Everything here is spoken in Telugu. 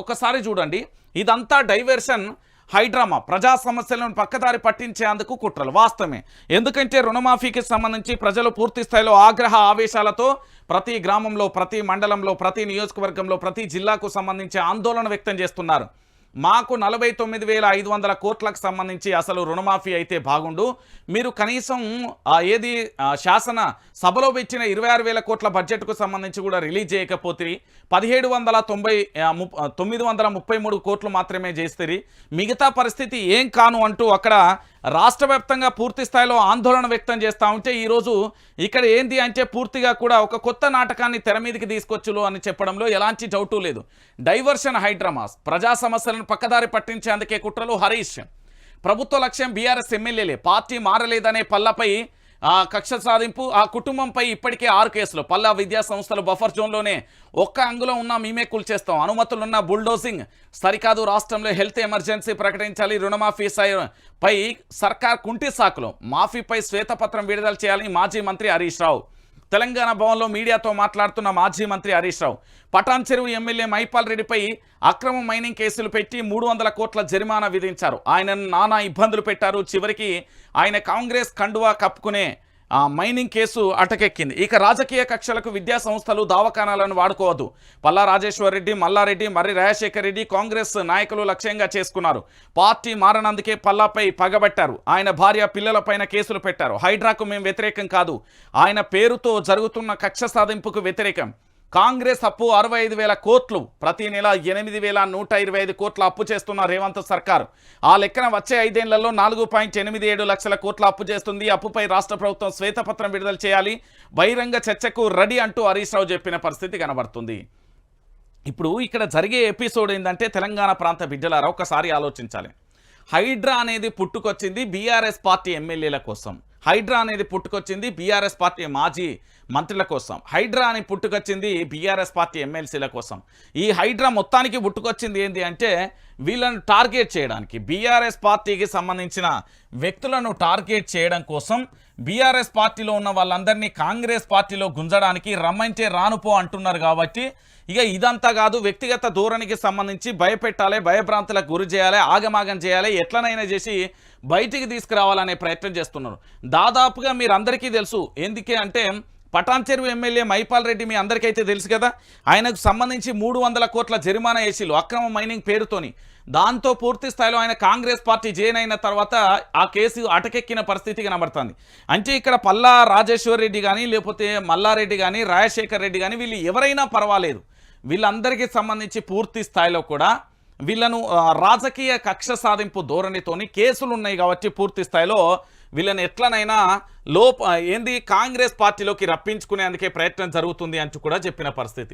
ఒకసారి చూడండి. ఇదంతా డైవర్షన్ హైడ్రామా ప్రజా సమస్యలను పక్కదారి పట్టించేందుకు కుట్రలు. వాస్తవమే. ఎందుకంటే రుణమాఫీకి సంబంధించి ప్రజలు పూర్తి స్థాయిలో ఆగ్రహ ఆవేశాలతో ప్రతి గ్రామంలో ప్రతి మండలంలో ప్రతి నియోజకవర్గంలో ప్రతి జిల్లాకు సంబంధించి ఆందోళన వ్యక్తం చేస్తున్నారు. మాకు నలభై తొమ్మిది వేల ఐదు వందల కోట్లకు సంబంధించి అసలు రుణమాఫీ అయితే బాగుండు. మీరు కనీసం ఏది శాసన సభలో ఇచ్చిన ఇరవై ఆరు వేల కోట్ల బడ్జెట్కు సంబంధించి కూడా రిలీజ్ చేయకపోతే పదిహేడు వందల తొంభై తొమ్మిది వందల ముప్పై మూడు కోట్లు మాత్రమే చేస్తుంది మిగతా పరిస్థితి ఏం కాను అంటూ అక్కడ రాష్ట్ర వ్యాప్తంగా పూర్తి స్థాయిలో ఆందోళన వ్యక్తం చేస్తూ ఉంటే ఈరోజు ఇక్కడ ఏంది అంటే పూర్తిగా కూడా ఒక కొత్త నాటకాన్ని తెర మీదకి తీసుకొచ్చులు అని చెప్పడంలో ఎలాంటి డౌటు లేదు. డైవర్షన్ హైడ్రామాస్ ప్రజా సమస్యలను పక్కదారి పట్టించేందుకే కుట్రలు హరీష్. ప్రభుత్వ లక్ష్యం బీఆర్ఎస్ ఎమ్మెల్యేలే పార్టీ మారలేదనే పల్లపై ఆ కక్ష సాధింపు ఆ కుటుంబంపై ఇప్పటికే ఆరు కేసులు. పల్లా విద్యా సంస్థలు బఫర్ జోన్లోనే ఒక్క అంగులో ఉన్న మేమే కూల్చేస్తాం. అనుమతులున్న బుల్డోజింగ్ సరికాదు. రాష్ట్రంలో హెల్త్ ఎమర్జెన్సీ ప్రకటించాలి. రుణమాఫీ పై సర్కార్ కుంటి సాకులు. మాఫీపై శ్వేతపత్రం విడుదల చేయాలని మాజీ మంత్రి హరీష్ రావు. తెలంగాణ భవన్లో మీడియాతో మాట్లాడుతున్న మాజీ మంత్రి హరీష్ రావు. పటాన్ చెరువు ఎమ్మెల్యే మైపాల్ రెడ్డిపై అక్రమ మైనింగ్ కేసులు పెట్టి మూడు వందల కోట్ల జరిమానా విధించారు. ఆయన నానా ఇబ్బందులు పెట్టారు. చివరికి ఆయన కాంగ్రెస్ కండువా కప్పుకునే ఆ మైనింగ్ కేసు అటకెక్కింది. ఇక రాజకీయ కక్షలకు విద్యా సంస్థలు దావకానాలను వాడుకోవద్దు. పల్లా రాజేశ్వర్ రెడ్డి మల్లారెడ్డి మర్రి రాజశేఖర్ రెడ్డి కాంగ్రెస్ నాయకులు లక్ష్యంగా చేసుకున్నారు. పార్టీ మారనందుకే పల్లాపై పగబట్టారు. ఆయన భార్య పిల్లలపైన కేసులు పెట్టారు. హైడ్రాకు మేము వ్యతిరేకం కాదు. ఆయన పేరుతో జరుగుతున్న కక్ష సాధింపుకు వ్యతిరేకం. కాంగ్రెస్ అప్పు అరవై ఐదు వేల కోట్లు. ప్రతి నెల ఎనిమిది వేల నూట ఇరవై ఐదు కోట్ల అప్పు చేస్తున్న రేవంత్ సర్కార్. ఆ లెక్కన వచ్చే ఐదేళ్ళలో నాలుగు పాయింట్ ఎనిమిది ఏడు లక్షల కోట్ల అప్పు చేస్తుంది. అప్పుపై రాష్ట్ర ప్రభుత్వం శ్వేతపత్రం విడుదల చేయాలి. బహిరంగ చర్చకు రెడీ అంటూ హరీష్ రావు చెప్పిన పరిస్థితి కనబడుతుంది. ఇప్పుడు ఇక్కడ జరిగే ఎపిసోడ్ ఏంటంటే తెలంగాణ ప్రాంత బిడ్డలారా? ఒకసారి ఆలోచించాలి. హైడ్రా అనేది పుట్టుకొచ్చింది బీఆర్ఎస్ పార్టీ ఎమ్మెల్యేల కోసం. హైడ్రా అనేది పుట్టుకొచ్చింది బీఆర్ఎస్ పార్టీ మాజీ మంత్రుల కోసం. హైడ్రా అని పుట్టుకొచ్చింది బీఆర్ఎస్ పార్టీ ఎమ్మెల్సీల కోసం. ఈ హైడ్రా మొత్తానికి పుట్టుకొచ్చింది ఏంటి అంటే వీళ్ళను టార్గెట్ చేయడానికి బీఆర్ఎస్ పార్టీకి సంబంధించిన వ్యక్తులను టార్గెట్ చేయడం కోసం బీఆర్ఎస్ పార్టీలో ఉన్న వాళ్ళందరినీ కాంగ్రెస్ పార్టీలో గుంజడానికి రమ్మంటే రానుపో అంటున్నారు కాబట్టి ఇక ఇదంతా కాదు వ్యక్తిగత ధోరణికి సంబంధించి భయపెట్టాలి భయభ్రాంతులకు గురి చేయాలి ఆగమాగం చేయాలి ఎట్లనైనా చేసి బయటికి తీసుకురావాలనే ప్రయత్నం చేస్తున్నారు. దాదాపుగా మీరందరికీ తెలుసు. ఎందుకే అంటే పటాన్చెరువు ఎమ్మెల్యే మైపాల్ రెడ్డి మీ అందరికైతే తెలుసు కదా? ఆయనకు సంబంధించి మూడు వందల కోట్ల జరిమానా వేసిలు అక్రమ మైనింగ్ పేరుతోని. దాంతో పూర్తి స్థాయిలో ఆయన కాంగ్రెస్ పార్టీ జైన్ అయిన తర్వాత ఆ కేసు అటకెక్కిన పరిస్థితి కనబడుతుంది. అంటే ఇక్కడ పల్లా రాజేశ్వర్ రెడ్డి కానీ లేకపోతే మల్లారెడ్డి కానీ రాజశేఖర్ రెడ్డి కానీ వీళ్ళు ఎవరైనా పర్వాలేదు. వీళ్ళందరికీ సంబంధించి పూర్తి స్థాయిలో కూడా వీళ్ళను రాజకీయ కక్ష సాధింపు ధోరణితోని కేసులు ఉన్నాయి కాబట్టి పూర్తి స్థాయిలో వీళ్ళని ఎట్లనైనా లోప ఏంది కాంగ్రెస్ పార్టీలోకి రప్పించుకునేందుకే ప్రయత్నం జరుగుతుంది అంటూ కూడా చెప్పిన పరిస్థితి.